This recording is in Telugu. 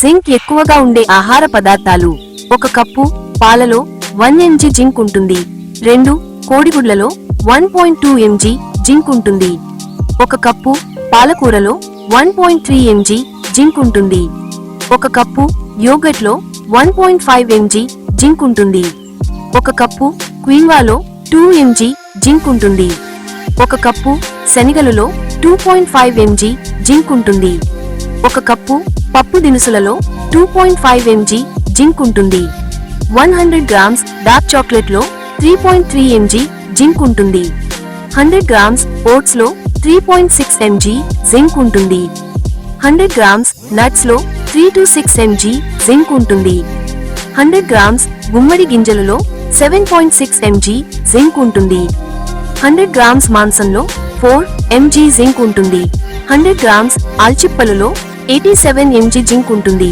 జింక్ ఎక్కువగా ఉండే ఆహార పదార్థాలు. ఒక కప్పు పాలలో వన్ ఎంజీ జింక్ ఉంటుంది. రెండు కోడిగుడ్లలో one point two MG zinc ఉంటుంది. ఒక కప్పు పాలకూరలో one point three MG zinc ఉంటుంది. ఒక cup యోగట్లో one point five MG zinc ఉంటుంది. ఒక కప్పు క్వీన్వాలో టూ ఎంజీ జింక్ ఉంటుంది. ఒక cup శనగలలో two point five MG zinc ఉంటుంది. ఒక కప్పు పప్పు దినుసులలో two point five MG zinc ఉంటుంది. One hundred grams dark చాక్లెట్లో three point three MG zinc ఉంటుంది. Hundred grams ఓట్స్లో three point six MG zinc ఉంటుంది. Hundred grams నట్స్లో three to six MG zinc ఉంటుంది. హండ్రెడ్ గ్రామ్స్ గుమ్మడి గింజలలో seven point six MG zinc ఉంటుంది. హండ్రెడ్ గ్రామ్స్ మాంసంలో ఫోర్ ఎంజీ జింక్ ఉంటుంది. హండ్రెడ్ గ్రామ్స్ ఆల్చిప్పలలో ఎయిటీ సెవెన్ ఎంజీ జింక్ ఉంటుంది.